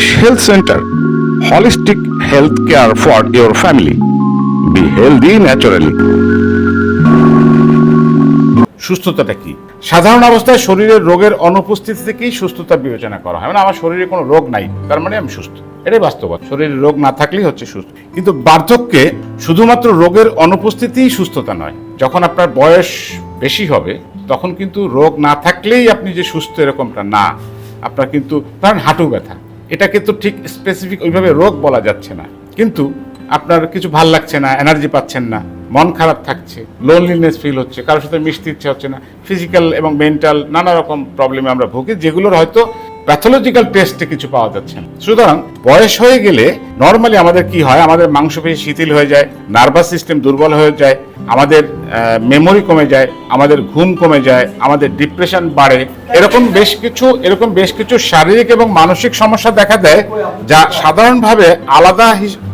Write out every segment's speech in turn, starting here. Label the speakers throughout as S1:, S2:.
S1: Holish Health Center. Holistic health care for your family. Be healthy naturally.
S2: সুস্থতাটা কি সাধারণ অবস্থায় শরীরের রোগের অনুপস্থিতি থেকেই সুস্থতা বিবেচনা করা হয় মানে আমার শরীরে কোনো রোগ নাই, তার মানে আমি সুস্থ এটাই বাস্তবতা শরীরে রোগ না থাকলেই হচ্ছে সুস্থ কিন্তু বার্ধক্যে শুধুমাত্র রোগের অনুপস্থিতিই সুস্থতা নয় যখন আপনার বয়স বেশি হবে, তখন কিন্তু রোগ না থাকলেই আপনি যে সুস্থ এরকমটা না, আপনার কিন্তু ধরেন হাঁটু ব্যথা এটাকে তো ঠিক স্পেসিফিক ওইভাবে রোগ বলা যাচ্ছে না। কিন্তু আপনার কিছু ভালো লাগছে না এনার্জি পাচ্ছেন না, মন খারাপ থাকছে লোনলিনেস ফিল হচ্ছে, কারোর সাথে মিশতে ইচ্ছে হচ্ছে না ফিজিক্যাল এবং মেন্টাল নানা রকম প্রবলেমে আমরা ভুগি, যেগুলোর হয়তো প্যাথোলজিক্যাল টেস্টে কিছু পাওয়া যাচ্ছে না। সুতরাং বয়স হয়ে গেলে নর্মালি আমাদের কি হয়? আমাদের মাংসপেশি শিথিল হয়ে যায়, নার্ভাস সিস্টেম দুর্বল হয়ে যায়, আমাদের মেমোরি কমে যায়, আমাদের ঘুম কমে যায়, আমাদের ডিপ্রেশন বাড়ে। এরকম বেশ কিছু, এরকম বেশ কিছু শারীরিক এবং মানসিক সমস্যা দেখা দেয় যা সাধারণভাবে আলাদা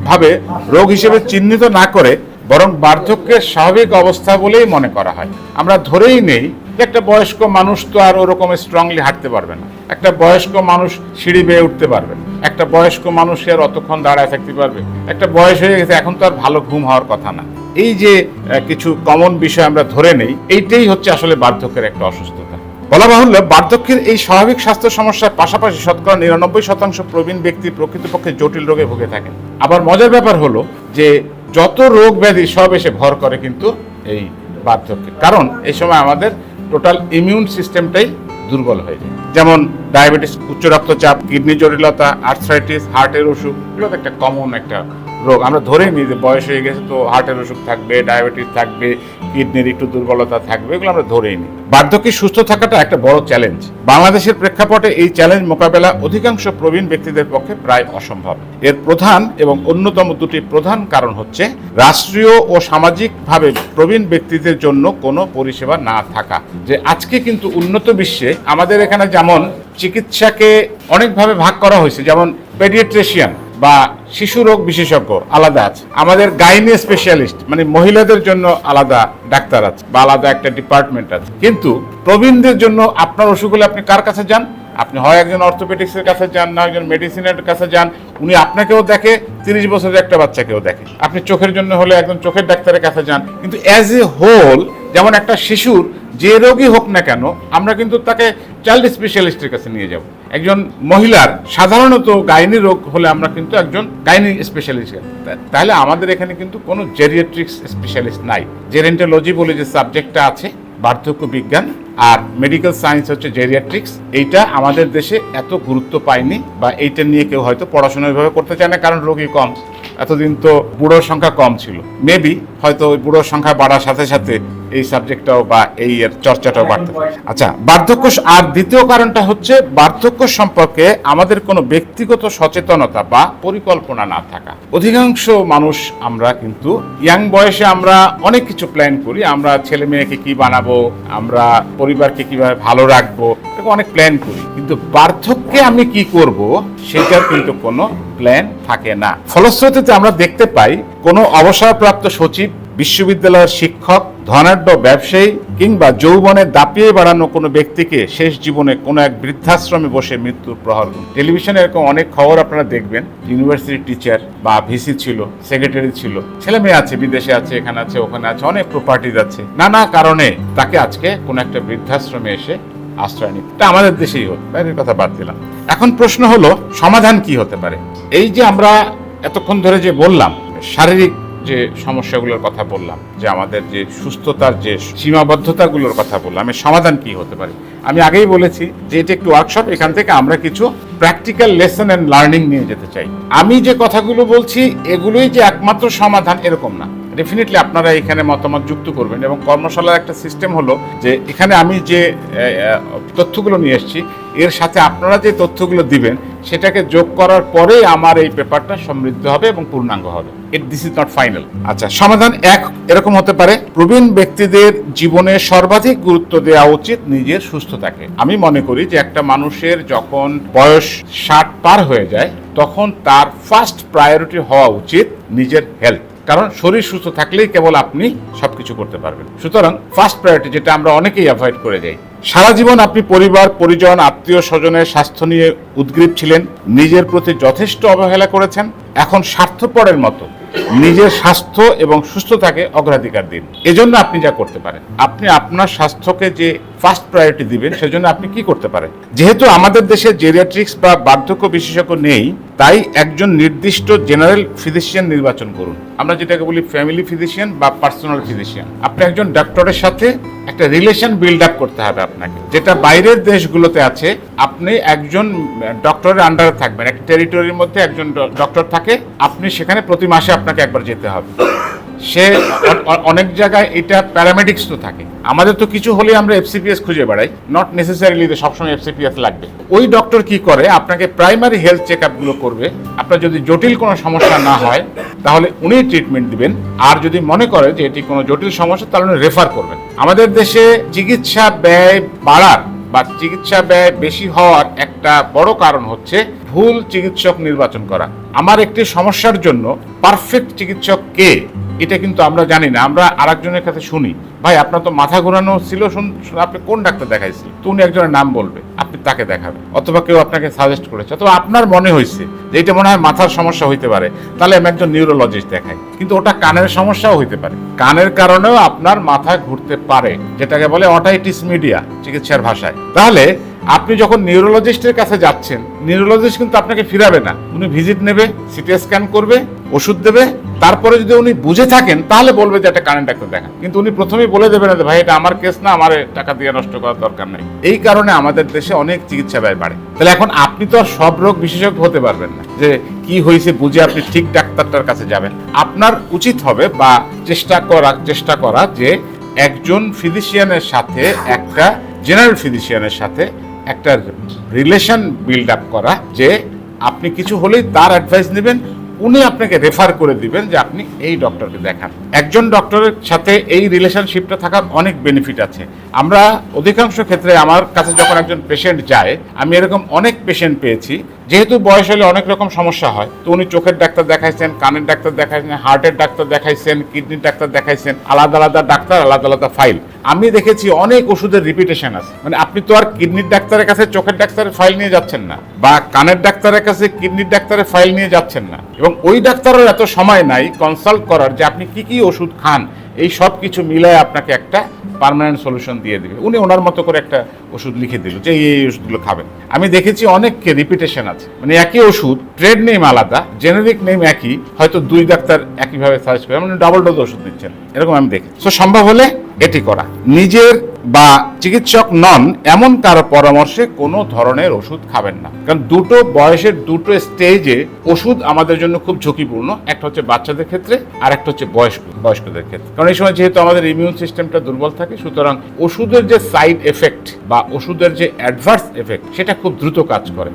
S2: ভাবে রোগ হিসেবে চিহ্নিত না করে বরং বার্ধক্যের স্বাভাবিক অবস্থা বলেই মনে করা হয়। আমরা ধরেই নেই একটা বয়স্ক মানুষ তো আর ওরকম স্ট্রংলি হাঁটতে পারবে না। একটা বয়স্ক মানুষ সিঁড়ি বেয়ে উঠতে পারবে একটা বয়স্ক মানুষ আর অতক্ষণ দাঁড়ায় থাকতে পারবে। একটা বয়স হয়ে গেছে, এখন তো আর ভালো ঘুম হওয়ার কথা না। এই যে কিছু কমন বিষয় আমরা ধরে নেই, এইটাই হচ্ছে আসলে বার্ধক্যের একটা অসুস্থতা। বলা বাহুল্য, বার্ধক্যের এই স্বাভাবিক স্বাস্থ্য সমস্যার পাশাপাশি শতকরা নিরানব্বই শতাংশ প্রবীণ ব্যক্তি প্রকৃতপক্ষে জটিল রোগে ভুগে থাকেন। আবার মজার ব্যাপার হলো যে, যত রোগ ব্যাধি সব এসে ভর করে কিন্তু এই বার্ধক্যে। কারণ এই সময় আমাদের টোটাল ইমিউন সিস্টেমটাই দুর্বল হয়ে যায়। যেমন ডায়াবেটিস উচ্চ রক্তচাপ কিডনি জটিলতা আর্থ্রাইটিস হার্টের অসুখ, এগুলো একটা কমন একটা রোগ। আমরা ধরে নিই যে বয়স হয়ে গেছে, তো হার্টের অসুখ থাকবে ডায়াবেটিস থাকবে কিডনির একটু দুর্বলতা থাকবে, এগুলো আমরা ধরেই নিই। বার্ধক্যে সুস্থ থাকাটা একটা বড় চ্যালেঞ্জ বাংলাদেশের প্রেক্ষাপটে এই চ্যালেঞ্জ মোকাবেলা অধিকাংশ প্রবীণ ব্যক্তিদের পক্ষে প্রায় অসম্ভব। এর প্রধান এবং অন্যতম দুটি প্রধান কারণ হচ্ছে, রাষ্ট্রীয় ও সামাজিকভাবে প্রবীণ ব্যক্তিদের জন্য কোনো পরিষেবা না থাকা। যে আজকে কিন্তু উন্নত বিশ্বে আমাদের এখানে যেমন চিকিৎসাকে অনেকভাবে ভাগ করা হয়েছে, যেমন পেডিয়াট্রিশিয়ান বা শিশু রোগ বিশেষজ্ঞ আলাদা আছে। আমাদের গাইনি স্পেশালিস্ট মানে মহিলাদের জন্য আলাদা ডাক্তার আছে বা আলাদা একটা ডিপার্টমেন্ট আছে। কিন্তু প্রবীণদের জন্য আপনার অসুখ হলে আপনি কার কাছে যান? আপনি হয় একজন অর্থোপেডিক্সের কাছে যান না একজন মেডিসিনের কাছে যান, উনি আপনাকেও দেখে, তিরিশ বছরের একটা বাচ্চাকেও দেখে। আপনি চোখের জন্য হলে একজন চোখের ডাক্তারের কাছে যান। কিন্তু অ্যাজ এ হোল যেমন একটা শিশুর যে রোগই হোক না কেন, আমরা কিন্তু তাকে চাইল্ড স্পেশালিস্টের কাছে নিয়ে যাব। একজন মহিলার সাধারণত গাইনি রোগ হলে আমরা কিন্তু একজন গাইনি স্পেশালিস্ট তাহলে আমাদের এখানে কিন্তু কোনো জেরিয়াট্রিক্স স্পেশালিস্ট নাই। জেরেন্টোলজি বলে যে সাবজেক্টটা আছে, বার্ধক্য বিজ্ঞান আর মেডিকেল সায়েন্স হচ্ছে জেরিয়াট্রিক্স এইটা আমাদের দেশে এত গুরুত্ব পায়নি বা এইটা নিয়ে কেউ হয়তো পড়াশোনা ওইভাবে করতে চায় না, কারণ রোগী কম। এতদিন তো বুড়োর সংখ্যা কম ছিল। মেবি হয়তো ওই বুড়োর সংখ্যা বাড়ার সাথে সাথে এই সাবজেক্টটাও বা এই চর্চাটাও বাড়তে। আচ্ছা বার্ধক্য আর দ্বিতীয় কারণটা হচ্ছে বার্ধক্য সম্পর্কে আমাদের কোনো ব্যক্তিগত সচেতনতা বা পরিকল্পনা না থাকা। অধিকাংশ মানুষ আমরা কিন্তু ইয়াং বয়সে আমরা অনেক কিছু প্ল্যান করি। আমরা ছেলে মেয়েকে কি বানাবো, আমরা পরিবারকে কীভাবে ভালো রাখব অনেক প্ল্যান করি। কিন্তু বার্ধক্যে আমি কি করব, সেটার কিন্তু কোনো প্ল্যান থাকে না। ফলশ্রুতিতে আমরা দেখতে পাই, কোনো অবসরপ্রাপ্ত সচিব, বিশ্ববিদ্যালয়ের শিক্ষক ধনাঢ্য ব্যবসায়ী কিংবা যৌবনে দাপিয়ে বাড়ানো কোনো ব্যক্তিকে শেষ জীবনে কোনো এক বৃদ্ধাশ্রমে বসে মৃত্যুর প্রহর। টেলিভিশনে এরকম অনেক খবর আপনারা দেখবেন। ইউনিভার্সিটি টিচার বা ভিসি ছিল, সেক্রেটারি ছিল, ছেলে মেয়ে আছে, বিদেশে আছে, এখানে আছে, ওখানে আছে, অনেক প্রপার্টিজ আছে। নানা কারণে তাকে আজকে কোনো একটা বৃদ্ধাশ্রমে এসে আশ্রয় নিতে। এটা আমাদের দেশেই হোক, বাইরের কথা বাদ দিলাম। এখন প্রশ্ন হলো, সমাধান কি হতে পারে? এই যে আমরা এতক্ষণ ধরে যে বললাম, শারীরিক যে সমস্যাগুলোর কথা বললাম, যে আমাদের যে সুস্থতার যে সীমাবদ্ধতাগুলোর কথা বললাম, এর সমাধান কি হতে পারে? আমি আগেই বলেছি যে এটা একটি ওয়ার্কশপ এখান থেকে আমরা কিছু প্র্যাকটিক্যাল লেসন অ্যান্ড লার্নিং নিয়ে যেতে চাই। আমি যে কথাগুলো বলছি, এগুলোই যে একমাত্র সমাধান এরকম না। ডেফিনেটলি আপনারা এখানে মতামত যুক্ত করবেন এবং কর্মশালার একটা সিস্টেম হলো যে এখানে আমি যে তথ্যগুলো নিয়ে এসেছি, এর সাথে আপনারা যে তথ্যগুলো দিবেন, সেটাকে যোগ করার পরেই আমার এই পেপারটা সমৃদ্ধ হবে এবং পূর্ণাঙ্গ হবে। It this is not final আচ্ছা সমাধান এক, এরকম হতে পারে। প্রবীণ ব্যক্তিদের জীবনে সর্বাধিক গুরুত্ব দেওয়া উচিত নিজের সুস্থতাকে। আমি মনে করি যে একটা মানুষের যখন বয়স ষাট পার হয়ে যায়, তখন তার ফার্স্ট প্রায়োরিটি হওয়া উচিত নিজের হেলথ কারণ শরীর সুস্থ থাকলেই কেবল আপনি সবকিছু করতে পারবেন। সুতরাং ফার্স্ট প্রায়োরিটি যেটা আমরা অনেকেই অ্যাভয়েড করে যাই। সারা জীবন আপনি পরিবার, পরিজন, আত্মীয় স্বজনের স্বাস্থ্য নিয়ে উদ্গ্রীব ছিলেন, নিজের প্রতি যথেষ্ট অবহেলা করেছেন, এখন স্বার্থপরের মতো নিজের স্বাস্থ্য এবং সুস্থতাকে অগ্রাধিকার দিন। এজন্য আপনি যা করতে পারেন, আপনি আপনার স্বাস্থ্যকে যে ফার্স্ট প্রায়োরিটি দিবেন, সেজন্য আপনি কি করতে পারেন? যেহেতু আমাদের দেশে জেরিয়াট্রিক্স বা বার্ধক্য বিশেষজ্ঞ নেই, তাই একজন নির্দিষ্ট জেনারেল ফিজিশিয়ান নির্বাচন করুন। আমরা যেটাকে বলি ফ্যামিলি ফিজিশিয়ান বা পার্সোনাল ফিজিশিয়ান আপনি একজন ডাক্তারের সাথে একটা রিলেশন বিল্ড আপ করতে হবে আপনাকে। যেটা বাইরের দেশগুলোতে আছে, আপনি একজন ডক্টরের আন্ডারে থাকবেন। একটা টেরিটরির মধ্যে একজন ডক্টর থাকে, আপনি সেখানে প্রতি মাসে আপনাকে একবার যেতে হবে। সে অনেক জায়গায় এটা প্যারামেডিক্স তো থাকে। আমাদের তো কিছু হলে আমরা এফসিপিএস খুঁজে বেড়াই নট নেসেসারিলি সবসময় এফসিপিএস লাগবে। ওই ডক্টর কি করে? আপনাকে প্রাইমারি হেলথ চেক আপগুলো করবে। আপনার যদি জটিল কোনো সমস্যা না হয়, তাহলে উনি ট্রিটমেন্ট দিবেন। আর যদি মনে করে যে এটি কোনো জটিল সমস্যা, তাহলে উনি রেফার করবেন। আমাদের দেশে চিকিৎসা ব্যয় বাড়ার বা চিকিৎসা ব্যয় বেশি হওয়ার একটা বড় কারণ হচ্ছে ভুল চিকিৎসক নির্বাচন করা। আমার একটি সমস্যার জন্য পারফেক্ট চিকিৎসক কে? এটা কিন্তু আমরা জানি না, আমরা আরেকজনের কাছে শুনি। ভাই, আপনার তো মাথা ঘোরানো ছিল আপনি কোন ডাক্তার দেখাইছেন? তো উনি একজনের নাম বলবে, আপনি তাকে দেখাবেন। অথবা কেউ আপনাকে সাজেস্ট করেছে, অথবা আপনার মনে হয়েছে যে এটা মনে হয় মাথার সমস্যা হইতে পারে, তাহলে আমি একজন নিউরোলজিস্ট দেখাই। কিন্তু ওটা কানের সমস্যাও হইতে পারে। কানের কারণেও আপনার মাথা ঘুরতে পারে, যেটাকে বলে অটাইটিস মিডিয়া চিকিৎসার ভাষায়। তাহলে আপনি যখন নিউরোলজিস্টের কাছে যাচ্ছেন নিউরোলজিস্ট কিন্তু আপনাকে ফিরাবে না। উনি ভিজিট নেবে সিটি স্ক্যান করবে, ওষুধ দেবে তারপরে যদি উনি বুঝে থাকেন, তাহলে বলবে যে একটা কারেন্ট ডাক্তার দেখান। কিন্তু উনি প্রথমেই বলে দেবেন যে, ভাই, এটা আমার কেস না, আমার টাকা দিয়ে নষ্ট করার দরকার নেই। এই কারণে আমাদের দেশে অনেক চিকিৎসা ব্যয় বাড়ে। তাহলে এখন আপনি তো আর সব রোগ বিশেষজ্ঞ হতে পারবেন না, যে কি হয়েছে বুঝে আপনি ঠিক ডাক্তারটার কাছে যাবেন। আপনার উচিত হবে বা চেষ্টা করা চেষ্টা করা যে একজন ফিজিশিয়ানের সাথে একটা জেনারেল ফিজিশিয়ানের সাথে একটা রিলেশন বিল্ড আপ করা, যে আপনি কিছু হলেই তার অ্যাডভাইস নেবেন উনি আপনাকে রেফার করে দিবেন যে আপনি এই ডক্টরকে দেখান। একজন ডক্টরের সাথে এই রিলেশনশিপটা থাকার অনেক বেনিফিট আছে। আমরা অধিকাংশ ক্ষেত্রে আমার কাছে যখন একজন পেশেন্ট যায়, আমি এরকম অনেক পেশেন্ট পেয়েছি যেহেতু বয়স হলে অনেক রকম সমস্যা হয়, তো উনি চোখের ডাক্তার দেখাইছেন, কানের ডাক্তার দেখাইছেন, হার্টের ডাক্তার দেখাইছেন, কিডনির ডাক্তার দেখাইছেন, আলাদা আলাদা ডাক্তার, আলাদা আলাদা ফাইল। আমি দেখেছি অনেক ওষুধের রিপিটেশন আছে। মানে আপনি তো আর কিডনির ডাক্তারের কাছে চোখের ডাক্তারের ফাইল নিয়ে যাচ্ছেন না, বা কানের ডাক্তারের কাছে কিডনির ডাক্তারের ফাইল নিয়ে যাচ্ছেন না। এবং ওই ডাক্তারের এত সময় নাই কনসাল্ট করার যে আপনি কি কি ওষুধ খান এই সব কিছু মিলায় আপনাকে একটা পারমানেন্ট সলিউশন দিয়ে দেবে। উনি ওনার মতো করে একটা ওষুধ লিখে দিল যে, এই ওষুধগুলো খাবেন। আমি দেখেছি অনেককে রিপিটেশন আছে। মানে একই ওষুধ ট্রেড নেম আলাদা জেনেরিক নেম একই, হয়তো দুই ডাক্তার একইভাবে সার্চ করে মানে ডাবল ডোজ ওষুধ দিচ্ছেন এরকম আমি দেখি তো সম্ভব হলে এটি করা। নিজের বা চিকিৎসক নন, এমন কারও পরামর্শে কোনো ধরনের ওষুধ খাবেন না। কারণ দুটো বয়সের দুটো স্টেজে ওষুধ আমাদের জন্য খুব ঝুঁকিপূর্ণ। একটা হচ্ছে বাচ্চাদের ক্ষেত্রে, আর একটা হচ্ছে বয়স্ক বয়স্কদের ক্ষেত্রে। কারণ এই সময় যেহেতু আমাদের ইমিউন সিস্টেমটা দুর্বল থাকে, সুতরাং ওষুধের যে সাইড এফেক্ট বা ওষুধের যে অ্যাডভার্স এফেক্ট সেটা খুব দ্রুত কাজ করে।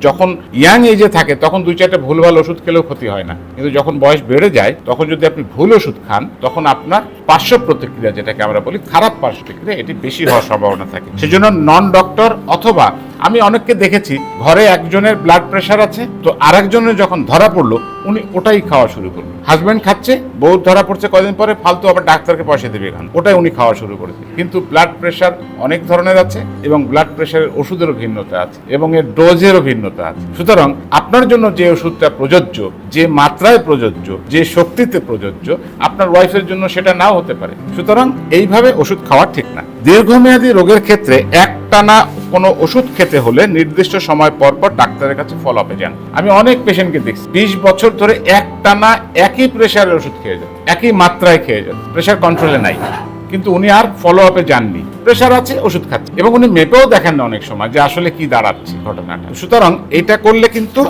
S2: যখন ইয়াং এজে থাকে, তখন দুই চারটা ভুলভাল ওষুধ খেলেও ক্ষতি হয় না। কিন্তু যখন বয়স বেড়ে যায়, তখন যদি আপনি ভুল ওষুধ খান, তখন আপনার পার্শ্ব প্রতিক্রিয়া যেটাকে আমরা বলি, খারাপ পার্শ্ব প্রতিক্রিয়া, এটি বেশি হওয়ার সম্ভাবনা থাকে। সেজন্য নন ডক্টর অথবা আমি অনেককে দেখেছি, ঘরে একজনের ব্লাড প্রেশার আছে, তো আরেকজনের যখন ধরা পড়ল, উনি ওটাই খাওয়া শুরু করল। হাজব্যান্ড খাচ্ছে, বউ ধরা পড়ছে কদিন পরে, ফালতু আবার ডাক্তারকে পয়সা দেবে এখন। ওটাই উনি খাওয়া শুরু করেছে। কিন্তু ব্লাড প্রেশার অনেক ধরনের আছে এবং ব্লাড প্রেশারের ওষুধেরও ভিন্নতা আছে এবং এর ডোজেরও ভিন্নতা আছে। সুতরাং আপনার জন্য যে ওষুধটা প্রযোজ্য, যে মাত্রায় প্রযোজ্য, যে শক্তিতে প্রযোজ্য, আপনার ওয়াইফের জন্য সেটা নাও হতে পারে। সুতরাং এইভাবে ওষুধ খাওয়া ঠিক না। দীর্ঘমেয়াদী রোগের ক্ষেত্রে একটানা কোনো ওষুধ খেতে হলে নির্দিষ্ট সময় পর পর ডাক্তারের কাছে ফলো আপে যান। আমি অনেক পেশেন্টকে দেখছি, বিশ বছর ধরে একটানা একই প্রেশারের ওষুধ খেয়ে যান একই মাত্রায় খেয়ে যান প্রেশার কন্ট্রোলে নাই। কিন্তু উনি আর ফলো আপে যাননি। প্রেশার আছে, ওষুধ খাচ্ছে। এবং উনি মেপেও দেখেন না অনেক সময় যে আসলে কি দাঁড়াচ্ছে ঘটনাটা। সুতরাং এটা করলে কিন্তু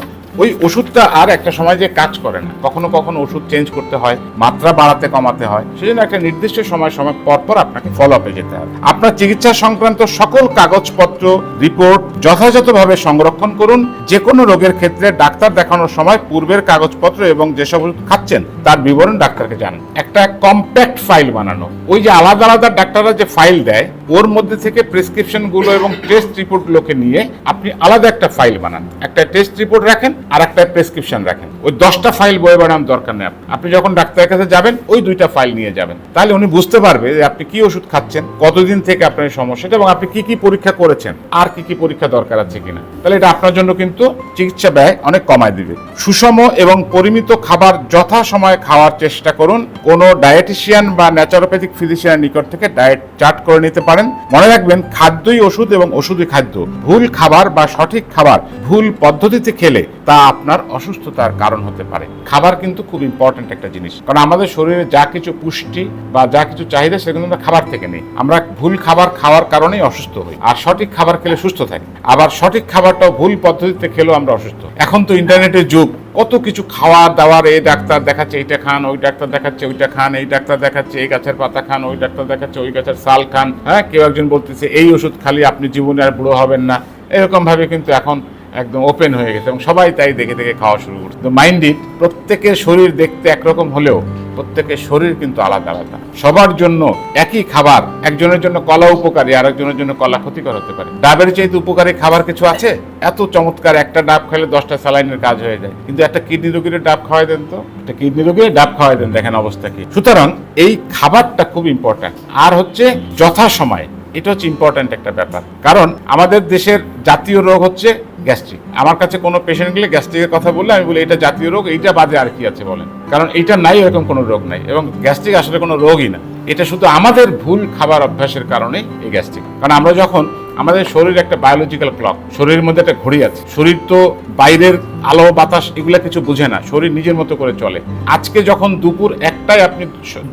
S2: ওই ওষুধটা আর একটা সময় যে কাজ করে না। কখনো কখনো ওষুধ চেঞ্জ করতে হয়, মাত্রা বাড়াতে কমাতে হয়। সেজন্য একটা নির্দিষ্ট সময় সময় পর পর আপনাকে ফলো আপে যেতে হবে। আপনার চিকিৎসা সংক্রান্ত সকল কাগজপত্র রিপোর্ট যথাযথভাবে সংরক্ষণ করুন। যে কোনো রোগের ক্ষেত্রে ডাক্তার দেখানোর সময় পূর্বের কাগজপত্র এবং যেসব খাচ্ছেন, তার বিবরণ ডাক্তারকে জানান। একটা কম্প্যাক্ট ফাইল বানানো। ওই যে আলাদা আলাদা ডাক্তাররা যে ফাইল দেয়, ওর মধ্যে থেকে প্রেসক্রিপশনগুলো এবং টেস্ট রিপোর্ট গুলোকে নিয়ে আপনি আলাদা একটা ফাইল বানান। একটা টেস্ট রিপোর্ট রাখেন আর একটা প্রেসক্রিপশন রাখেন। ওই দশটা ফাইল বয়ে বানানোর দরকার নেই আপনি যখন ডাক্তারের কাছে যাবেন, ওই দুইটা ফাইল নিয়ে যাবেন। তাহলে উনি বুঝতে পারবে যে আপনি কি ওষুধ খাচ্ছেন? কতদিন থেকে আপনার এই সমস্যাটা এবং আপনি কি কি পরীক্ষা করেছেন? আর কি কি পরীক্ষা দরকার আছে কিনা? তাহলে এটা আপনার জন্য কিন্তু চিকিৎসা ব্যয় অনেক কমায় দিবে। সুষম এবং পরিমিত খাবার যথা সময়ে খাওয়ার চেষ্টা করুন। কোনো ডায়েটিশিয়ান বা ন্যাচারোপ্যাথিক ফিজিশিয়ানের নিকট থেকে ডায়েট চার্ট করে নিতে পারেন। মনে রাখবেন, খাদ্যই ওষুধ এবং ওষুধই খাদ্য। ভুল খাবার বা সঠিক খাবার ভুল পদ্ধতিতে খেলে তা আপনার অসুস্থতার কারণ হতে পারে। খাবার কিন্তু খুব ইম্পর্ট্যান্ট একটা জিনিস। কারণ আমাদের শরীরে যা কিছু পুষ্টি বা যা কিছু চাহিদা সেগুলো আমরা খাবার থেকে নেই। আমরা ভুল খাবার খাওয়ার কারণেই অসুস্থ হই। আর সঠিক খাবার খেলে সুস্থ থাকি। আবার সঠিক খাবারটাও ভুল পদ্ধতিতে খেলেও আমরা অসুস্থ। এখন তো ইন্টারনেটের যুগ। কত কিছু খাওয়া দাওয়ার এই ডাক্তার দেখাচ্ছে, এইটা খান, ওই ডাক্তার দেখাচ্ছে, ওইটা খান, এই ডাক্তার দেখাচ্ছে, এই গাছের পাতা খান, ওই ডাক্তার দেখাচ্ছে, ওই গাছের সাল খান। হ্যাঁ কেউ একজন বলতেছে, এই ওষুধ খালি আপনি জীবনে আর বুড়ো হবেন না। এরকম ভাবে কিন্তু এখন একদম ওপেন হয়ে গেছে এবং সবাই তাই দেখে দেখে খাওয়া শুরু করছে। তো প্রত্যেকের শরীর দেখতে একরকম হলেও প্রত্যেকের শরীর কিন্তু আলাদা আলাদা। সবার জন্য একই খাবার, একজনের জন্য কলা উপকারী আর একজনের জন্য কলা ক্ষতিকর হতে পারে। ডাবের চাইতে উপকারী খাবার কিছু আছে? এত চমৎকার একটা ডাব খাইলে দশটা স্যালাইনের কাজ হয়ে যায়। কিন্তু একটা কিডনি রোগীর ডাব খাওয়াই দেন তো? একটা কিডনি রোগীর ডাব খাওয়াই দেন, দেখেন অবস্থা কি। সুতরাং এই খাবারটা খুব ইম্পর্ট্যান্ট আর হচ্ছে যথাসময়ে এটা হচ্ছে ইম্পর্ট্যান্ট একটা ব্যাপার। কারণ আমাদের দেশের জাতীয় রোগ হচ্ছে গ্যাস্ট্রিক। আমার কাছে কোনো পেশেন্ট গেলে গ্যাস্ট্রিকের কথা বললে আমি বলি, এটা জাতীয় রোগ, এইটা বাদে আর কি আছে? বলেন। কারণ এইটা নাই, এরকম কোনো রোগ নাই। এবং গ্যাস্ট্রিক আসলে কোনো রোগই না। এটা শুধু আমাদের ভুল খাবার অভ্যাসের কারণে এই গ্যাস্ট্রিক। কারণ আমরা যখন আমাদের শরীর একটা বায়োলজিক্যাল ক্লক শরীরের মধ্যে একটা ঘড়ি আছে। শরীর তো বাইরের আলো, বাতাস এগুলো কিছু বুঝে না, শরীর নিজের মতো করে চলে। আজকে যখন দুপুর একটায় আপনি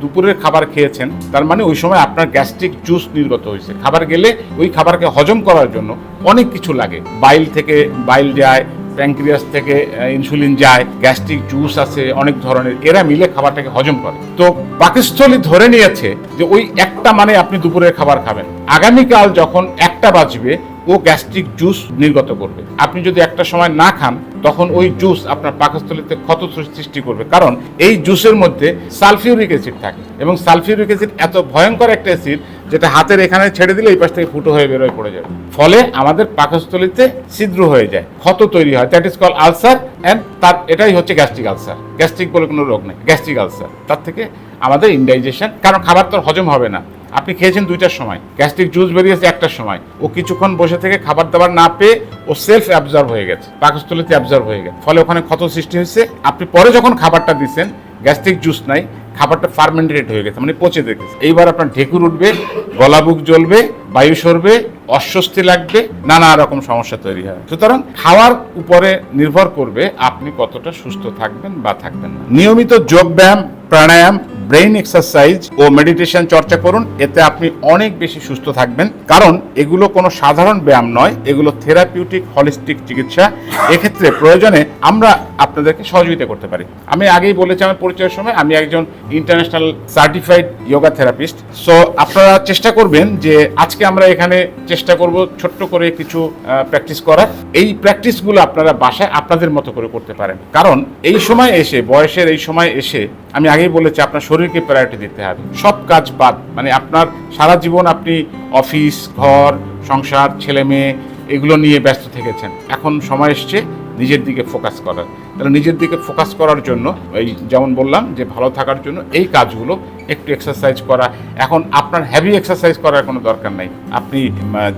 S2: দুপুরের খাবার খেয়েছেন, তার মানে ওই সময় আপনার গ্যাস্ট্রিক জুস নির্গত হয়েছে। খাবার গেলে ওই খাবারকে হজম করার জন্য অনেক কিছু লাগে। বাইল থেকে বাইল যায় প্যাঙ্ক্রিয়াস থেকে ইনসুলিন যায়, গ্যাস্ট্রিক জুস আছে, অনেক ধরনের। এরা মিলে খাবারটাকে হজম করে। তো পাকস্থলী ধরে নিয়েছে যে ওই একটা মানে আপনি দুপুরের খাবার খাবেন। আগামীকাল যখন একটা বাজবে ও গ্যাস্ট্রিক জুস নির্গত করবে। আপনি যদি একটা সময় না খান, তখন ওই জুস আপনার পাকস্থলীতে ক্ষত সৃষ্টি করবে। কারণ এই জুসের মধ্যে সালফিউরিক অ্যাসিড থাকে এবং সালফিউরিক অ্যাসিড এত ভয়ঙ্কর একটা অ্যাসিড যেটা হাতের এখানে ছেড়ে দিলে এই পাশ থেকে ফুটো হয়ে বেরোয়, পড়ে যাবে ফলে আমাদের পাকস্থলীতে ছিদ্র হয়ে যায়, ক্ষত তৈরি হয়। That is call ulcer and তার এটাই হচ্ছে গ্যাস্ট্রিক আলসার গ্যাস্ট্রিক বলে কোনো রোগ নেই গ্যাস্ট্রিক আলসার তার থেকে আমাদের ইনডাইজেশন কারণ খাবার তো হজম হবে না। আপনি খেয়েছেন দুইটার সময়। গ্যাস্ট্রিক জুস বেরিয়েছে একটার সময়। ও কিছুক্ষণ বসে থেকে খাবার দাবার না পেয়ে ও সেলফ অ্যাবজর্ব হয়ে গেছে। পাকস্থলীতে অ্যাবজর্ব হয়ে গেছে। ফলে ওখানে ক্ষত সৃষ্টি হয়েছে। আপনি পরে যখন খাবারটা দিচ্ছেন গ্যাস্ট্রিক জুস নাই, খাবারটা ফার্মেন্টেড হয়ে গেছে মানে পচে দেখেছে এইবার আপনার ঢেকুর উঠবে, গলা বুক জ্বলবে, বায়ু সরবে, অস্বস্তি লাগবে, নানা রকম সমস্যা তৈরি হয়। সুতরাং খাওয়ার উপরে নির্ভর করবে আপনি কতটা সুস্থ থাকবেন বা থাকবেন না। নিয়মিত যোগ ব্যায়াম প্রাণায়াম ব্রেইন এক্সারসাইজ ও মেডিটেশন চর্চা করুন, এতে আপনি অনেক বেশি সুস্থ থাকবেন। কারণ এগুলো কোনো সাধারণ ব্যায়াম নয়, এগুলো থেরাপিউটিক হলিস্টিক চিকিৎসা। এক্ষেত্রে প্রয়োজনে আমরা আপনাদেরকে সহযোগিতা করতে পারি। আমি আগেই বলেছি আমার পরিচয়ের সময়, আমি একজন international certified yoga therapist. So, আপনারা চেষ্টা করবেন যে আজকে আমরা এখানে চেষ্টা করব ছোট্ট করে কিছু প্র্যাকটিস করার। এই প্র্যাকটিসগুলো আপনারা বাসায় আপনাদের মতো করে করতে পারেন। কারণ এই সময় এসে, বয়সের এই সময় এসে, আমি আগেই বলেছি আপনার শরীরকে প্রায়োরিটি দিতে হবে। সব কাজ বাদ। মানে আপনার সারা জীবন আপনি অফিস ঘর, সংসার, ছেলে মেয়ে, এগুলো নিয়ে ব্যস্ত থেকেছেন। এখন সময় এসছে নিজের দিকে ফোকাস করার। তাহলে নিজের দিকে ফোকাস করার জন্য, এই যেমন বললাম যে ভালো থাকার জন্য এই কাজগুলো একটু এক্সারসাইজ করা। এখন আপনার হেভি এক্সারসাইজ করার কোনো দরকার নাই। আপনি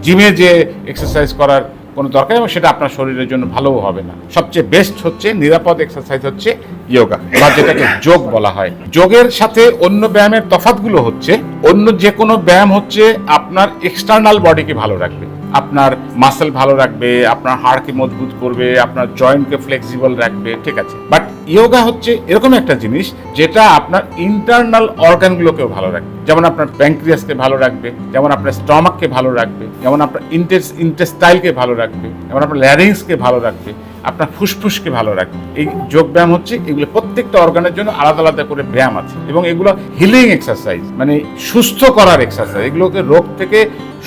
S2: জিমে যে এক্সারসাইজ করার কোনো দরকার এবং সেটা আপনার শরীরের জন্য ভালোও হবে না। সবচেয়ে বেস্ট হচ্ছে নিরাপদ এক্সারসাইজ হচ্ছে ইয়োগা বা যেটাকে যোগ বলা হয়। যোগের সাথে অন্য ব্যায়ামের তফাতগুলো হচ্ছে, অন্য যে কোনো ব্যায়াম হচ্ছে আপনার এক্সটার্নাল বডিকে ভালো রাখবে। আপনার মাসেল ভালো রাখবে, আপনার হাড়কে মজবুত করবে, আপনার জয়েন্টকে ফ্লেক্সিবল রাখবে, ঠিক আছে। বাট ইয়োগা হচ্ছে এরকম একটা জিনিস যেটা আপনার ইন্টারনাল অর্গানগুলোকেও ভালো রাখবে। যেমন আপনার প্যাঙ্ক্রিয়াসকে ভালো রাখবে, যেমন আপনার স্টমাককে ভালো রাখবে, যেমন আপনার ইন্টেস ইন্টেস্টাইলকে ভালো রাখবে, যেমন আপনার ল্যারিংসকে ভালো রাখবে, আপনার ফুসফুসকে ভালো রাখবে। এই যোগ ব্যায়াম হচ্ছে এগুলো প্রত্যেকটা অর্গানের জন্য আলাদা আলাদা করে ব্যায়াম আছে এবং এগুলো হিলিং এক্সারসাইজ মানে সুস্থ করার এক্সারসাইজ এগুলোকে রোগ থেকে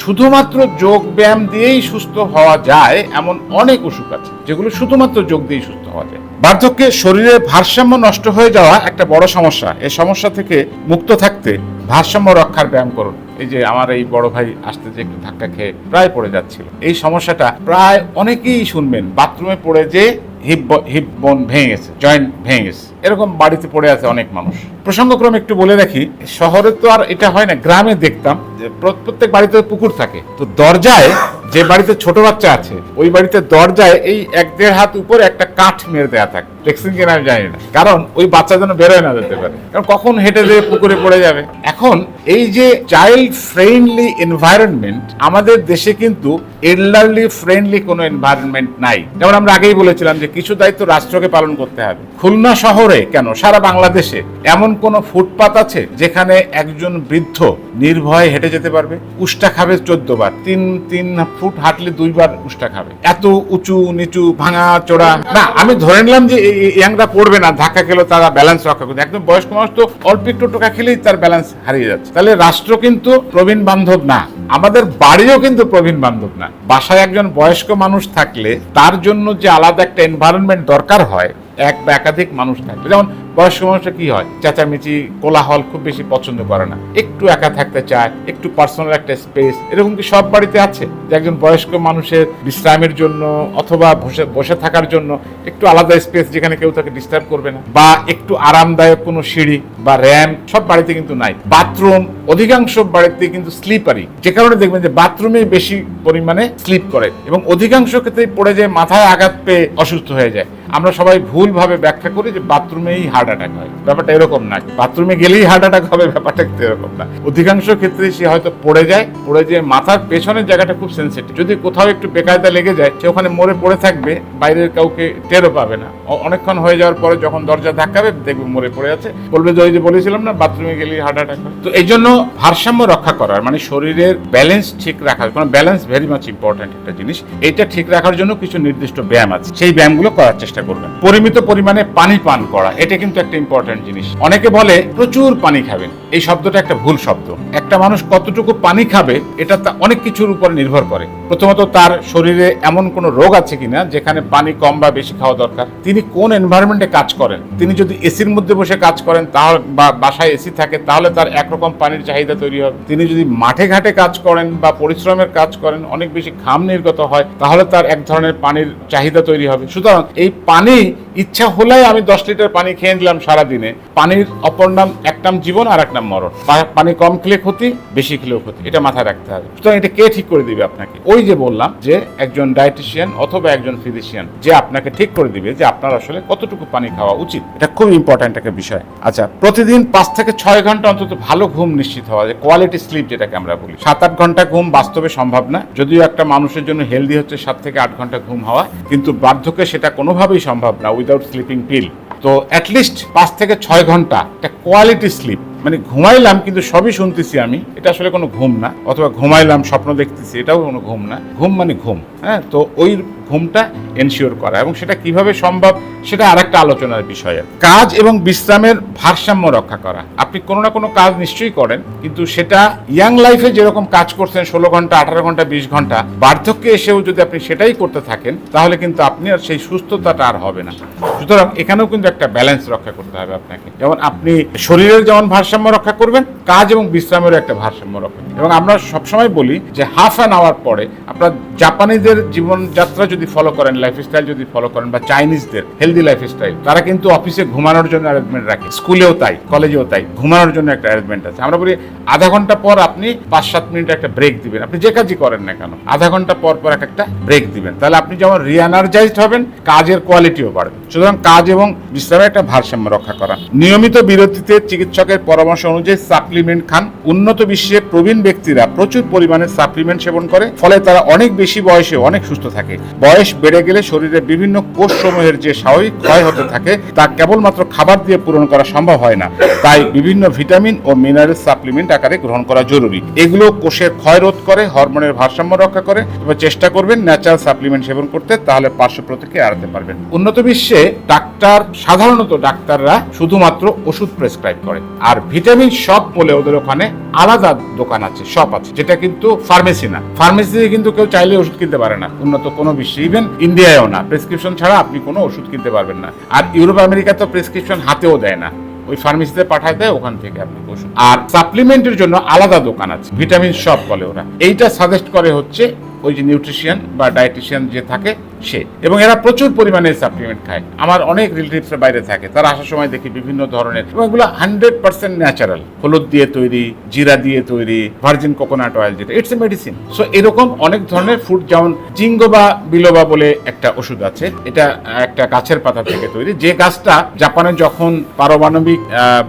S2: শুধুমাত্র যোগ ব্যায়াম দিয়েই সুস্থ হওয়া যায় এমন অনেক অসুখ আছে। যেগুলো শুধুমাত্র যোগ দিয়ে সুস্থ হওয়া যায়। বার্ধক্যে শরীরের ভারসাম্য নষ্ট হয়ে যাওয়া একটা বড় সমস্যা। এই সমস্যা থেকে মুক্ত থাকতে ভারসাম্য রক্ষার ব্যায়াম করুন। এই যে আমার এই বড় ভাই আসতে যে একটু ধাক্কা খেয়ে প্রায় পড়ে যাচ্ছিল। এই সমস্যাটা প্রায় অনেকেই শুনবেন। বাথরুমে পড়ে যে হিপ হিপ বোন ভেঙে গেছে, জয়েন্ট ভেঙে গেছে। এরকম বাড়িতে পড়ে আছে অনেক মানুষ। প্রসঙ্গক্রমে একটু বলে রাখি, শহরে তো আর এটা হয় না, গ্রামে দেখতাম যে প্রত্যেক বাড়িতে পুকুর থাকে। তো দরজায় যে বাড়িতে ছোট বাচ্চা আছে, ওই বাড়িতে দরজায় এই এক দেড় হাত উপরে একটা কাঠ মেরে দেওয়া থাকে। দেখছেন কিনা আমি জানি না। কারণ ওই বাচ্চা যেন বেরোয় না যেতে পারে। কারণ কখন হেঁটে যেয়ে পুকুরে পড়ে যাবে। এখন এই যে চাইল্ড ফ্রেন্ডলি এনভায়রনমেন্ট আমাদের দেশে কিন্তু এল্ডারলি ফ্রেন্ডলি কোনো এনভায়রনমেন্ট নাই। যেমন আমরা আগেই বলেছিলাম যে কিছু দায়িত্ব রাষ্ট্রকে পালন করতে হবে। খুলনা শহরে কেন? সারা বাংলাদেশে এমন কোনো ফুটপাত আছে যেখানে একজন বৃদ্ধ নির্ভয়ে হেঁটে যেতে পারবে? উষ্টা খাবে চোদ্দ বার তিন তিন ফুট হাঁটলে দুইবার উষ্টা খাবে। এত উঁচু, নিচু, ভাঙা চোরা না, আমি ধরে নিলাম যে ইয়াংরা পড়বে না, ধাক্কা খেলেও তারা ব্যালেন্স রক্ষা করবে। একদম বয়স্ক মানুষ তো অল্প একটু টোকা খেলেই তার ব্যালেন্স হারিয়ে যাচ্ছে। তাহলে রাষ্ট্র কিন্তু প্রবীণ বান্ধব না, আমাদের বাড়িও কিন্তু প্রবীণ বান্ধব না। বাসায় একজন বয়স্ক মানুষ থাকলে তার জন্য যে আলাদা একটা এনভায়রনমেন্ট দরকার হয় এক বা একাধিক মানুষ থাকবে। যেমন বয়স্ক মানুষটা কি হয়? চেঁচামেচি, কোলাহল খুব বেশি পছন্দ করে না। একটু একা থাকতে চায়, একটু পার্সোনাল একটা স্পেস এরকম কি সব বাড়িতে আছে? যে একজন বয়স্ক মানুষের বিশ্রামের জন্য অথবা বসে বসে থাকার জন্য একটু আলাদা স্পেস যেখানে কেউ তাকে ডিস্টার্ব করবে না। বা একটু আরামদায়ক কোনো সিঁড়ি বা র্যাম সব বাড়িতে কিন্তু নাই। বাথরুম অধিকাংশ বাড়িতে কিন্তু স্লিপারি যে কারণে দেখবেন যে বাথরুমে বেশি পরিমাণে স্লিপ করে এবং অধিকাংশ ক্ষেত্রেই পড়ে যায়, মাথায় আঘাত পেয়ে অসুস্থ হয়ে যায়। আমরা সবাই ভুলভাবে ব্যাখ্যা করি যে বাথরুমেই হার্ট অ্যাটাক হয়। ব্যাপারটা এরকম না। বাথরুমে গেলেই হার্ট অ্যাটাক হবে, ব্যাপারটা কিন্তু এরকম না। অধিকাংশ ক্ষেত্রে সে হয়তো পড়ে যায়, পড়ে যেয়ে মাথার পেছনের জায়গাটা খুব সেন্সিটিভ যদি কোথাও একটু বেকায়দা লেগে যায়, সে ওখানে মরে পড়ে থাকবে, বাইরের কাউকে টেরও পাবে না। অনেকক্ষণ হয়ে যাওয়ার পরে যখন দরজা ধাক্কাবে দেখবে মরে পড়ে আছে। বলবে যে ওই যে বলেছিলাম না, বাথরুমে গেলেই হার্ট অ্যাটাক হয়। তো এই জন্য ভারসাম্য রক্ষা করার মানে শরীরের ব্যালেন্স ঠিক রাখার, কারণ ব্যালেন্স ভেরি মাচ ইম্পর্ট্যান্ট একটা জিনিস। এটা ঠিক রাখার জন্য কিছু নির্দিষ্ট ব্যায়াম আছে। সেই ব্যায়ামগুলো করার চেষ্টা করবেন। পরিমিত পরিমাণে পানি পান করা, এটা কিন্তু একটা ইম্পর্টেন্ট জিনিস। অনেকে বলে, প্রচুর পানি খাবেন। এই শব্দটা একটা ভুল শব্দ। একটা মানুষ কতটুকু পানি খাবে, এটা অনেক কিছুর উপর নির্ভর করে। প্রথমত তার শরীরে এমন কোনো রোগ আছে কিনা, যেখানে পানি কম বা বেশি খাওয়া দরকার। তিনি কোন এনভায়রনমেন্টে কাজ করেন? তিনি যদি এসির মধ্যে বসে কাজ করেন, তাহলে বা বাসায় এসি থাকে, তাহলে তার একরকম পানির চাহিদা তৈরি হবে তিনি যদি মাঠে ঘাটে কাজ করেন বা পরিশ্রমের কাজ করেন, অনেক বেশি ঘাম নির্গত হয়, তাহলে তার এক ধরনের পানির চাহিদা তৈরি হবে। সুতরাং এই পানি, ইচ্ছা হলে আমি দশ লিটার পানি খেয়ে নিলাম সারাদিনে। পানির অপর নাম এক নাম জীবন আর এক নাম মরণ। পানি কম খেলে ক্ষতি বেশি খেলেও ক্ষতি এটা মাথায় রাখতে হবে। সুতরাং এটা কে ঠিক করে দিবে আপনাকে? ওই যে বললাম যে একজন ডায়েটিশিয়ান অথবা একজন ফিজিশিয়ান যে আপনাকে ঠিক করে দিবে যে আপনার আসলে কতটুকু পানি খাওয়া উচিত। এটা খুব ইম্পর্ট্যান্ট একটা বিষয়। আচ্ছা প্রতিদিন পাঁচ থেকে ছয় ঘণ্টা অন্তত ভালো ঘুম নিশ্চিত হওয়া যায় কোয়ালিটি স্লিপ যেটাকে আমরা বলি। সাত আট ঘণ্টা ঘুম বাস্তবে সম্ভব না। যদিও একটা মানুষের জন্য হেলদি হচ্ছে সাত থেকে আট ঘণ্টা ঘুম হওয়া, কিন্তু বার্ধক্যে সেটা কোনোভাবেই সম্ভব না উইদাউট স্লিপিং পিল তো অ্যাটলিস্ট পাঁচ থেকে ছয় ঘণ্টা একটা কোয়ালিটি স্লিপ মানে ঘুমাইলাম, কিন্তু সবই শুনতেছি আমি। এটা আসলে কোনো ঘুম না, অথবা ঘুমাইলাম, স্বপ্ন দেখতেছি, এটাও কোনো ঘুম না। ঘুম মানে ঘুম হ্যাঁ? তো ওই ঘুমটা এনশিওর করা, এবং সেটা কীভাবে সম্ভব সেটা আরেকটা আলোচনার বিষয়। কাজ এবং বিশ্রামের ভারসাম্য রক্ষা করা। আপনি কোনো না কোনো কাজ নিশ্চয়ই করেন, কিন্তু সেটা ইয়াং লাইফে যেরকম কাজ করছেন, ষোলো ঘণ্টা, আঠারো ঘণ্টা, বিশ ঘণ্টা, বার্ধক্যে এসেও যদি আপনি সেটাই করতে থাকেন, তাহলে কিন্তু আপনি আর সেই সুস্থতাটা আর হবে না। সুতরাং এখানেও কিন্তু একটা ব্যালেন্স রক্ষা করতে হবে আপনাকে। যেমন আপনি শরীরের যেমন ভারসাম্য রক্ষা করবেন, কাজ এবং বিশ্রামেরও একটা ভারসাম্য রক্ষা এবং আমরা সবসময় বলি যে হাফ অ্যান আওয়ার পরে আপনার জাপানিদের জীবনযাত্রা যদি ফলো করেন লাইফস্টাইল যদি ফলো করেন বা চাইনিজদের হেলদি লাইফস্টাইল তারা কিন্তু অফিসে ঘুমানোর জন্য অ্যারেঞ্জমেন্ট রাখে, স্কুলেও তাই কলেজেও তাই, ঘুমানোর জন্য একটা অ্যারেঞ্জমেন্ট আছে। আমরা বলি আধা ঘণ্টা পর আপনি পাঁচ সাত মিনিট একটা ব্রেক দিবেন। আপনি যে কাজই করেন না কেন, আধা ঘণ্টা পর পর এক একটা ব্রেক দিবেন। তাহলে আপনি যেমন রিএনার্জাইজড হবেন, কাজের কোয়ালিটিও বাড়বে। সুতরাং কাজ এবং বিশ্রামের একটা ভারসাম্য রক্ষা করা। নিয়মিত বিরতিতে চিকিৎসকের পরামর্শ অনুযায়ী সাপ্লিমেন্ট খান। উন্নত বিশ্বে প্রবীণ ব্যক্তিরা প্রচুর পরিমাণে সাপ্লিমেন্ট সেবন করে, ফলে তারা অনেক বেশি বয়সে অনেক সুস্থ থাকে। বয়স বেড়ে গেলে শরীরে বিভিন্ন কোষ সমূহের যে স্বাভাবিক ক্ষয় হতে থাকে, তা কেবলমাত্র খাবার দিয়ে পূরণ করা সম্ভব হয় না। তাই বিভিন্ন ভিটামিন ও মিনারেল সাপ্লিমেন্ট আকারে গ্রহণ করা জরুরি। এগুলো কোষের ক্ষয় রোধ করে, হরমোনের ভারসাম্য রক্ষা করে। চেষ্টা করবেন ন্যাচারাল সাপ্লিমেন্ট সেবন করতে, তাহলে পার্শ্ব প্রতিক্রিয়া এড়াতে পারবেন। উন্নত বিশ্বে ডাক্তার, সাধারণত ডাক্তাররা শুধুমাত্র ওষুধ প্রেসক্রাইব করে। আর ভিটামিন শপ বলে ওদের ওখানে আলাদা দোকান আছে শপ আছে, যেটা কিন্তু ফার্মেসি না। ফার্মেসিতে কিন্তু কেউ চাইলে ওষুধ কিনতে পারে না। উন্নত কোনো বিশ্বে ইভেন ইন্ডিয়ায়ও না। প্রেসক্রিপশন ছাড়া আপনি কোনো ওষুধ কিনতে পারবেন না। আর ইউরোপ আমেরিকা তো প্রেসক্রিপশন হাতেও দেয় না। ওই ফার্মেসিতে পাঠায় দেয়, ওখান থেকে আপনি ওষুধ। আর সাপ্লিমেন্টের জন্য আলাদা দোকান আছে ভিটামিন শপ বলে ওরা। এইটা সাজেস্ট করে হচ্ছে ওই যে নিউট্রিশিয়ান বা ডায়েটিশিয়ান যে থাকে, সে। এবং এরা প্রচুর পরিমাণে সাপ্লিমেন্ট খায়। আমার অনেক রিলেটিভসের বাইরে থাকে। তারা আসার সময় দেখি বিভিন্ন ধরনের। এবং এগুলো হান্ড্রেড পার্সেন্ট ন্যাচারাল হলুদ দিয়ে তৈরি, জিরা দিয়ে তৈরি ভার্জিন কোকোনাট অয়েল যেটা ইটস এ মেডিসিন সো এরকম অনেক ধরনের ফুড যেমন জিঙ্গোবা বিলোবা বলে একটা ওষুধ আছে। এটা একটা গাছের পাতা থেকে তৈরি। যে গাছটা জাপানে যখন পারমাণবিক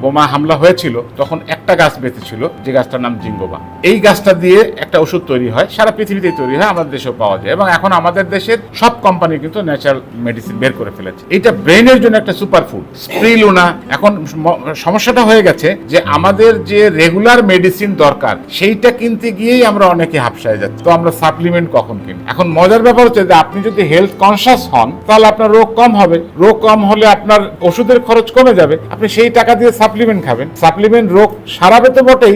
S2: বোমা হামলা হয়েছিল, তখন একটা গাছ বেঁচে ছিল যে গাছটার নাম জিঙ্গোবা এই গাছটা দিয়ে একটা ওষুধ তৈরি হয়, সারা পৃথিবীতে তৈরি হয়, আমাদের দেশেও পাওয়া যায় এবং এখন আমাদের দেশের সব কোম্পানি কিন্তু ন্যাচারাল মেডিসিন বের করে ফেলেছে। এটা ব্রেনের জন্য একটা সুপার ফুড স্প্রিলুনা এখন সমস্যাটা হয়ে গেছে যে আমাদের যে রেগুলার মেডিসিন দরকার, সেইটা কিনতে গিয়েই আমরা অনেকে হাফসায় যাচ্ছি। তো আমরা সাপ্লিমেন্ট কখন কিনি এখন মজার ব্যাপার হচ্ছে যে আপনি যদি হেলথ কনসিয়াস হন, তাহলে আপনার রোগ কম হবে। রোগ কম হলে আপনার ওষুধের খরচ কমে যাবে। আপনি সেই টাকা দিয়ে সাপ্লিমেন্ট খাবেন। সাপ্লিমেন্ট রোগ সারাবে তো বটেই,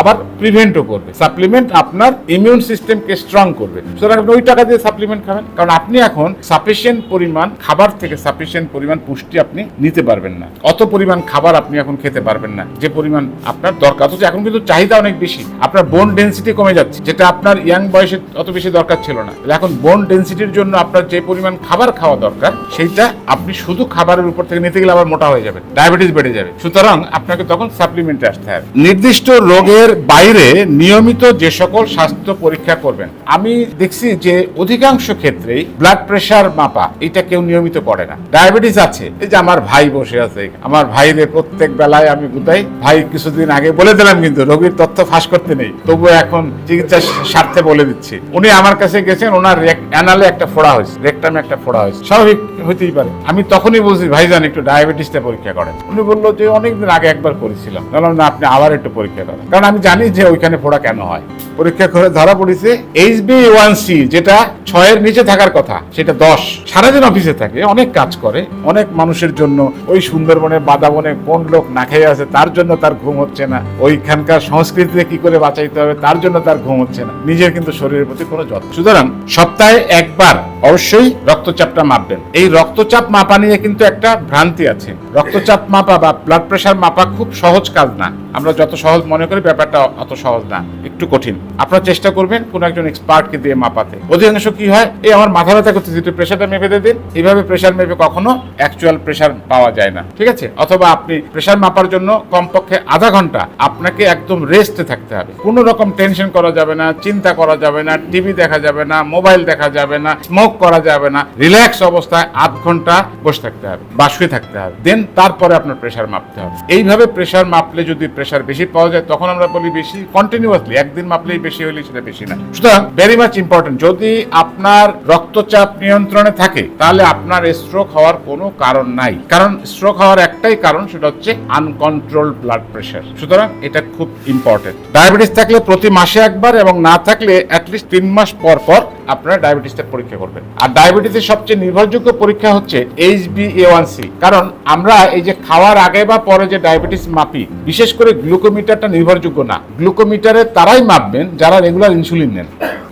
S2: আবার প্রিভেন্টও করবে। সাপ্লিমেন্ট আপনার ইমিউন সিস্টেমকে স্ট্রং করবে। সুতরাং ওই টাকা দিয়ে সাপ্লিমেন্ট খাবেন, কারণ আপনি এখন সাফিসিয়েন্ট পরিমাণ খাবার থেকে সাফিসিয়েন্ট পরিমাণ পুষ্টি আপনি নিতে পারবেন না। অত পরিমাণ খাবার আপনি এখন খেতে পারবেন না। যে পরিমাণ আপনার দরকার, অথচ এখন কিন্তু চাহিদা অনেক বেশি। আপনার বোন ডেন্সিটি কমে যাচ্ছে। যেটা আপনার ইয়াং বয়সে অত বেশি দরকার ছিল না। এখন বোন ডেন্সিটির জন্য আপনার যে পরিমাণ খাবার খাওয়া দরকার, সেইটা আপনি শুধু খাবারের উপর থেকে নিতে গেলে আবার মোটা হয়ে যাবে ডায়াবেটিস বেড়ে যাবে। সুতরাং আপনাকে তখন সাপ্লিমেন্টে আসতে হবে। নির্দিষ্ট রোগের বাইরে নিয়মিত যে সকল স্বাস্থ্য পরীক্ষা করবেন, আমি দেখছি যে অধিকাংশ ক্ষেত্রেই ব্লাড প্রেশার মাপা, এটা কেউ নিয়মিত করে না। ডায়াবেটিস আছে, এই যে আমার ভাই বসে আছে, আমার ভাইরে প্রত্যেক বেলায় আমি বুঝাই, ভাই কিছুদিন আগে বলে দিলাম কিন্তু রোগীর তথ্য ফাঁস করতে নেই, তবুও এখন চিকিৎসার স্বার্থে বলে দিচ্ছি। উনি আমার কাছে গেছেন, ওনার অ্যানালে একটা ফোড়া হয়েছে রেকটামে একটা ফোড়া হয়েছে, স্বাভাবিক হইতেই পারে। আমি তখনই বলছি ভাইজান একটু ডায়াবেটিসটা পরীক্ষা করেন। উনি বলল যে অনেকদিন আগে একবার করেছিলাম। বললাম, না, আপনি আবার একটু পরীক্ষা করেন কারণ আমি জানি যে ওইখানে ফোড়া কেন হয়। পরীক্ষা করে ধরা পড়েছে এইচ বি ওয়ান সি যেটা ছয়ের নিচে থাকার কথা, সেটা দশ। সারাদিন অফিসে থাকে, অনেক কাজ করে, অনেক মানুষের জন্য ওই সুন্দরবনে বাদাবনে কোন লোক না খেয়ে আছে, তার জন্য তার ঘুম হচ্ছে না। ওইখানকার সংস্কৃতিতে কি করে বাঁচাইতে হবে, তার জন্য তার ঘুম হচ্ছে না। নিজের কিন্তু শরীরের প্রতি কোনো যত্ন। সুতরাং সপ্তাহে একবার অবশ্যই রক্তচাপটা মাপবেন। এই রক্তচাপ মাপা নিয়ে কিন্তু একটা ভ্রান্তি আছে। রক্তচাপ মাপা বা ব্লাড প্রেশার মাপা খুব সহজ কাজ না। আমরা যত সহজ মনে করি, ব্যাপারটা অত সহজ না, একটু কঠিন। আপনারা চেষ্টা করবেন কোন একজন এক্সপার্টকে দিয়ে মাপাতে। অধিকাংশ কি হয় এই আমার মাথা ব্যথা করতেছে, একটু প্রেশারটা মেপে দিয়ে দিন। এইভাবে প্রেশার মেপে কখনো অ্যাকচুয়াল প্রেশার পাওয়া যায় না, ঠিক আছে? অথবা আপনি প্রেশার মাপার জন্য কমপক্ষে আধা ঘণ্টা আপনাকে একদম রেস্টে থাকতে হবে। কোনো রকম টেনশন করা যাবে না, চিন্তা করা যাবে না টিভি দেখা যাবে না মোবাইল দেখা যাবে না স্মোক করা যাবে না। রিল্যাক্স অবস্থায় আধ ঘণ্টা বসে থাকতে হবে, বা শুয়ে থাকতে হবে। দেন তারপরে আপনার প্রেশার মাপতে হবে। এইভাবে প্রেশার মাপলে যদি প্রেশার বেশি পাওয়া যায়, তখন আমরা বলি বেশি কন্টিনিউয়াসলি একদিন মাপলেই বেশি হলে সেটা বেশি না। সুতরাং ভেরি মাচ ইম্পর্টেন্ট যদি আপনার রক্তচাপ নিয়ন্ত্রণে থাকে, তাহলে আপনার স্ট্রোক হওয়ার কোনো কারণ নাই। কারণ স্ট্রোক হওয়ার একটাই কারণ, সেটা হচ্ছে আনকন্ট্রোল ব্লাড প্রেশার সুতরাং এটা খুব ইম্পর্টেন্ট ডায়াবেটিস থাকলে প্রতি মাসে একবার এবং না থাকলে অ্যাটলিস্ট তিন মাস পর পর আপনারা ডায়াবেটিসটা পরীক্ষা করবেন। আর ডায়াবেটিসের সবচেয়ে নির্ভরযোগ্য পরীক্ষা হচ্ছে H B A one C. কারণ আমরা এই যে খাওয়ার আগে বা পরে যে ডায়াবেটিস মাপি, বিশেষ করে গ্লুকোমিটারটা নির্ভরযোগ্য না। গ্লুকোমিটারে তারাই মাপবেন যারা রেগুলার ইনসুলিন নেন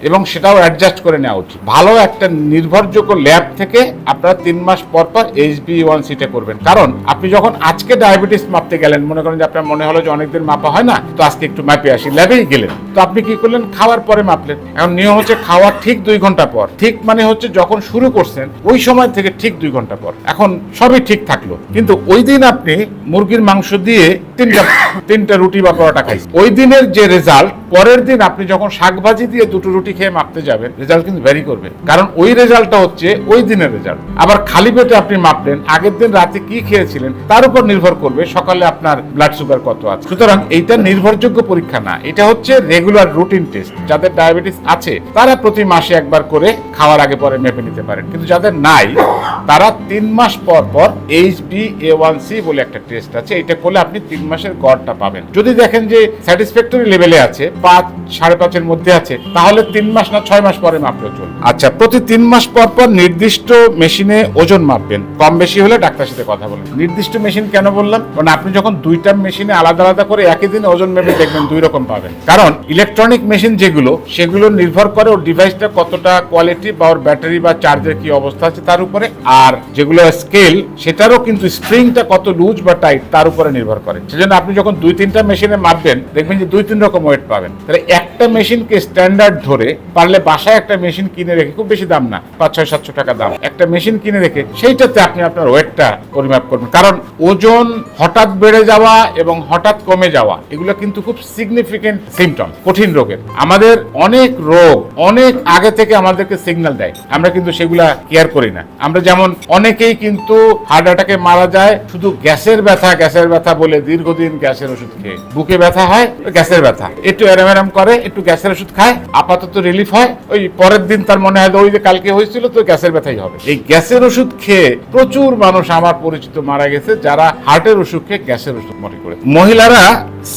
S2: এবং সেটাও অ্যাডজাস্ট করে নেওয়া উচিত। ভালো একটা নির্ভরযোগ্য ল্যাব থেকে আপনারা তিন মাস পর পর এইচ বি ওয়ান সিটা করবেন। কারণ আপনি যখন আজকে ডায়াবেটিস মাপতে গেলেন। মনে করেন যে আপনার মনে হলো যে অনেকদিন মাপা হয় না, তো আজকে একটু মাপে আসি। ল্যাবেই গেলেন। তো আপনি কি করলেন? খাওয়ার পরে মাপলেন। এখন নিয়ম হচ্ছে খাওয়ার ঠিক দুই ঘণ্টা পর। ঠিক মানে হচ্ছে যখন শুরু করছেন, ওই সময় থেকে ঠিক দুই ঘণ্টা পর। এখন সবই ঠিক থাকল। কিন্তু ওই দিন আপনি মুরগির মাংস দিয়ে তিনটা তিনটা রুটি বা পরোটা খাইছেন। ওই দিনের যে রেজাল্ট পরের দিন আপনি যখন শাকভাজি দিয়ে দুটো রুটি খেয়ে মাপতে যাবেন রেজাল্ট কিন্তু ভ্যারি করবে। কারণ ওই রেজাল্টটা হচ্ছে ওই দিনের রেজাল্ট আবার খালি পেটে আপনি মাপলেন, আগের দিন রাতে কি খেয়েছিলেন, তার উপর নির্ভর করবে সকালে আপনার ব্লাড সুগার কত আছে? সুতরাং এইটা নির্ভরযোগ্য পরীক্ষা না। এটা হচ্ছে রেগুলার রুটিন টেস্ট যাদের ডায়াবেটিস আছে, তারা প্রতি মাসে একবার করে খাওয়ার আগে পরে মেপে নিতে পারেন। কিন্তু যাদের নাই, তারা তিন মাস পর পর H B A one C বলে একটা টেস্ট আছে। এটা করলে আপনি তিন মাসের গড়টা পাবেন। যদি দেখেন যে স্যাটিসফ্যাক্টরি লেভেলে আছে, পাঁচ, সাড়ে পাঁচের মধ্যে আছে, তাহলে তিন মাস না ছয় মাস পরে মাপলেও চলবে। আচ্ছা প্রতি তিন মাস পর পর নির্দিষ্ট মেশিনে ওজন মাপবেন। কম বেশি হলে ডাক্তার সাথে কথা বলবেন নির্দিষ্ট মেশিন কেন বললাম? কারণ আপনি যখন দুইটা মেশিনে আলাদা আলাদা করে একই দিন ওজন মেপে দেখবেন, দুই রকম পাবেন। কারণ ইলেকট্রনিক মেশিন যেগুলো, সেগুলো নির্ভর করে ওর ডিভাইসটা কতটা কোয়ালিটি বা ওর ব্যাটারি বা চার্জের কি অবস্থা আছে তার উপরে, আর যেগুলো স্কেল সেটারও কিন্তু স্প্রিংটা কত লুজ বা টাইট তার উপরে নির্ভর করে। সেজন্য আপনি যখন দুই তিনটা মেশিনে মাপবেন, দেখবেন যে দুই তিন রকম ওয়েট পাবেন। তাহলে একটা একটা মেশিনকে স্ট্যান্ডার্ড ধরে পারলে বাসায় একটা মেশিন কিনে রেখে খুব বেশি দাম না, পাঁচ, ছয়, সাতশো টাকা দাম। একটা মেশিন কিনে রেখে সেইটাতে আপনি আপনার ওয়েটটা পরিমাপ করবেন। কারণ ওজন হঠাৎ বেড়ে যাওয়া এবং হঠাৎ কমে যাওয়া, এগুলো কিন্তু খুব সিগনিফিকেন্ট সিমটম কঠিন রোগের। আমাদের অনেক রোগ অনেক আগে থেকে আমাদেরকে সিগন্যাল দেয়। আমরা কিন্তু সেগুলা কেয়ার করি না। আমরা যেমন অনেকেই কিন্তু হার্ট অ্যাটাকে মারা যায়, শুধু গ্যাসের ব্যথা গ্যাসের ব্যথা বলে দীর্ঘদিন গ্যাসের ওষুধ খেয়ে। বুকে ব্যথা হয়, গ্যাসের ব্যথা। একটু এরাম এরাম করে একটু গ্যাসের ওষুধ খায়, আপাতত রিলিফ হয়। ওই পরের দিন তার মনে হয় ওই যে কালকে হয়েছিল, তো গ্যাসের ব্যথাই হবে। এই গ্যাসের ওষুধ খেয়ে প্রচুর মানুষ আমার পরিচিত মারা গেছে, যারা হার্টের ওষুধ খেয়ে গ্যাসের ওষুধ মনে করে। মহিলারা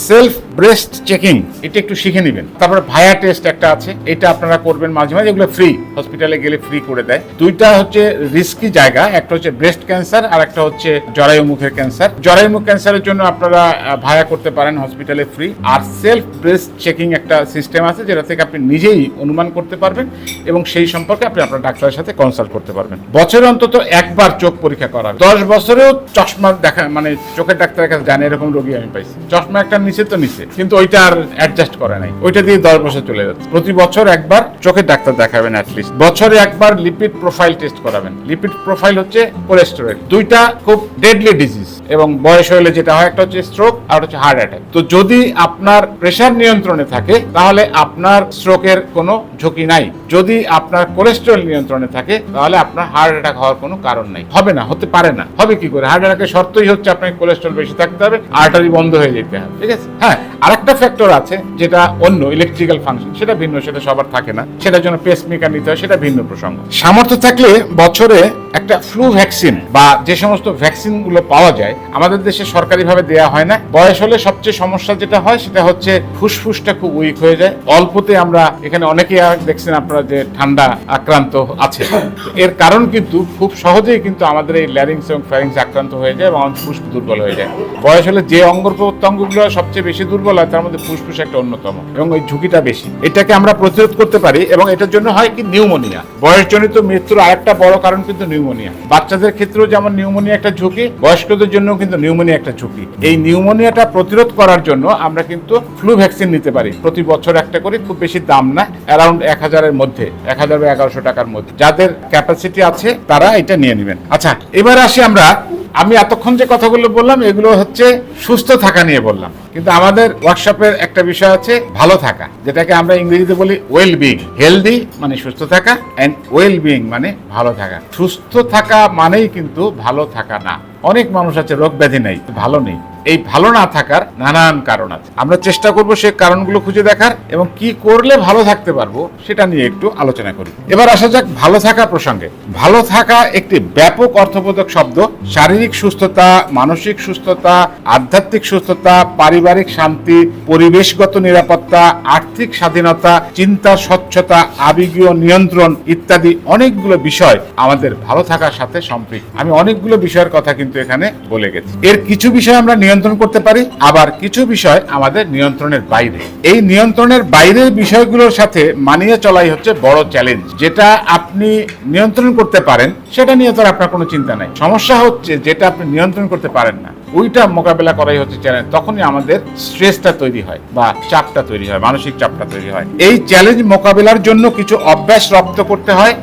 S2: সেলফ ব্রেস্ট চেকিং, এটা একটু শিখে নেবেন। তারপরে ভায়া টেস্ট একটা আছে, এটা আপনারা করবেন মাঝে মাঝে, এগুলো ফ্রি। হসপিটালে গেলে ফ্রি করে দেয়। দুইটা হচ্ছে রিস্কি জায়গা, একটা হচ্ছে ব্রেস্ট ক্যান্সার আর একটা হচ্ছে জরায়ু মুখের ক্যান্সার জরায়ু মুখ ক্যান্সারের জন্য আপনারা ভায়া করতে পারেন হসপিটালে ফ্রি আর সেলফ ব্রেস্ট চেকিং একটা সিস্টেম আছে, যেটা থেকে আপনি নিজেই অনুমান করতে পারবেন এবং সেই সম্পর্কে আপনি আপনার ডাক্তারের সাথে কনসাল্ট করতে পারবেন। বছরে অন্তত একবার চোখ পরীক্ষা করা দশ বছরেও চশমা দেখা মানে চোখের ডাক্তারের কাছে জানে, এরকম রোগী আমি পাইছি। চশমা একটা নিচে তো নিচে। কিন্তু ওইটা আর অ্যাডজাস্ট করে নাই। ওইটা দিয়ে দশ বছর চলে যাচ্ছে। প্রতি বছর একবার চোখের ডাক্তার দেখাবেন অ্যাটলিস্ট বছরে একবার লিপিড প্রোফাইল টেস্ট করাবেন। লিপিড প্রোফাইল হচ্ছে কোলেস্টেরল দুইটা খুব ডেডলি ডিজিজ এবং বয়স হলে যেটা হয়, একটা হচ্ছে স্ট্রোক আর হচ্ছে হার্ট অ্যাটাক তো যদি আপনার প্রেশার নিয়ন্ত্রণে থাকে, তাহলে আপনার স্ট্রোকের কোনো ঝুঁকি নাই। যদি আপনার কোলেস্টেরল নিয়ন্ত্রণে থাকে, তাহলে আপনার হার্ট অ্যাটাক হওয়ার কোনো কারণ নাই। হবে না, হতে পারে না। হবে কি করে? হার্ট অ্যাটাকের শর্তই হচ্ছে আপনার কোলেস্টেরল বেশি থাকতে হবে আর্টারি বন্ধ হয়ে যেতে হবে। ঠিক আছে? হ্যাঁ আরেকটা ফ্যাক্টর আছে যেটা অন্য ইলেকট্রিক্যাল ফাংশন সেটা ভিন্ন, সেটা সবার থাকে না। সেটার জন্য পেস মেকার নিতে হয়, সেটা ভিন্ন প্রসঙ্গ। সামর্থ্য থাকলে বছরে একটা ফ্লু ভ্যাকসিন বা যে সমস্ত ভ্যাকসিনগুলো পাওয়া যায়, আমাদের দেশে সরকারিভাবে দেওয়া হয় না। বয়স হলে সবচেয়ে সমস্যা যেটা হয়, সেটা হচ্ছে ফুসফুসটা খুব উইক হয়ে যায়। অল্পতে আমরা, এখানে অনেকেই দেখছেন আপনারা যে ঠান্ডা আক্রান্ত আছে। এর কারণ কিন্তু খুব সহজেই কিন্তু আমাদের এই ল্যারিংস এবং ফ্যারিংস আক্রান্ত হয়ে যায় এবং ফুসফুস দুর্বল হয়ে যায়। বয়স হলে যে অঙ্গ প্রত্যঙ্গগুলো সবচেয়ে বেশি দুর্বল হয়, তার মধ্যে ফুসফুস একটা অন্যতম। এবং ওই ঝুঁকিটা বেশি। এটাকে আমরা প্রতিরোধ করতে পারি এবং এটার জন্য হয় কি নিউমোনিয়া। বয়সজনিত মৃত্যুর আরেকটা বড় কারণ কিন্তু নিউমোনিয়া। বাচ্চাদের ক্ষেত্রেও যেমন নিউমোনিয়া একটা ঝুঁকি, বয়স্কদের জন্য কিন্তু নিউমোনিয়া একটা ঝুঁকি। এই নিউমোনিয়াটা প্রতিরোধ করার জন্য আমরা কিন্তু ফ্লু ভ্যাকসিন নিতে পারি। প্রতি বছর একটা করে, খুব বেশি দাম না অ্যারাউন্ড এক হাজারের মধ্যে, এক হাজার বা এগারোশো টাকার মধ্যে। যাদের ক্যাপাসিটি আছে, তারা এটা নিয়ে নেবেন। আচ্ছা এবার আসি আমরা আমি এতক্ষণ যে কথাগুলো বললাম, এগুলো হচ্ছে সুস্থ থাকা নিয়ে বললাম। কিন্তু আমাদের ওয়ার্কশপের একটা বিষয় আছে, ভালো থাকা, যেটাকে আমরা ইংরেজিতে বলি ওয়েল বিং হেলদি মানে সুস্থ থাকা অ্যান্ড ওয়েল বিং মানে ভালো থাকা। সুস্থ থাকা মানেই কিন্তু ভালো থাকা না। অনেক মানুষ আছে, রোগ ব্যাধি নেই, ভালো নেই। এই ভালো না থাকার নানান কারণ আছে। আমরা চেষ্টা করব সে কারণগুলো খুঁজে দেখার এবং কি করলে ভালো থাকতে পারব সেটা নিয়ে একটু আলোচনা করি। এবার আসা যাক ভালো থাকা প্রসঙ্গে। ভালো থাকা একটি ব্যাপক অর্থবোধক শব্দ। শারীরিক সুস্থতা, মানসিক সুস্থতা, আধ্যাত্মিক সুস্থতা, পারিবারিক শান্তি, পরিবেশগত নিরাপত্তা, আর্থিক স্বাধীনতা, চিন্তা স্বচ্ছতা, আবেগীয় নিয়ন্ত্রণ ইত্যাদি অনেকগুলো বিষয় আমাদের ভালো থাকার সাথে সম্পৃক্ত। আমি অনেকগুলো বিষয়ের কথা কিন্তু এখানে বলে গেছি। এর কিছু বিষয় আমরা নিয়ন্ত্রণ করতে পারি। আবার কিছু বিষয় আমাদের নিয়ন্ত্রণের বাইরে। এই নিয়ন্ত্রণের বাইরের বিষয়গুলোর সাথে মানিয়ে চলাই হচ্ছে বড় চ্যালেঞ্জ যেটা আপনি নিয়ন্ত্রণ করতে পারেন, সেটা নিয়ে তো আপনার কোনো চিন্তা নাই। সমস্যা হচ্ছে যেটা আপনি নিয়ন্ত্রণ করতে পারেন না। ওইটা মোকাবেলা করাই হচ্ছে চ্যালেঞ্জ তখনই আমাদের স্ট্রেসটা তৈরি হয় বা চাপটা তৈরি হয়, মানসিক চাপটা তৈরি হয়। এই চ্যালেঞ্জ মোকাবেলার জন্য কিছু অভ্যাস রপ্ত করতে হয়।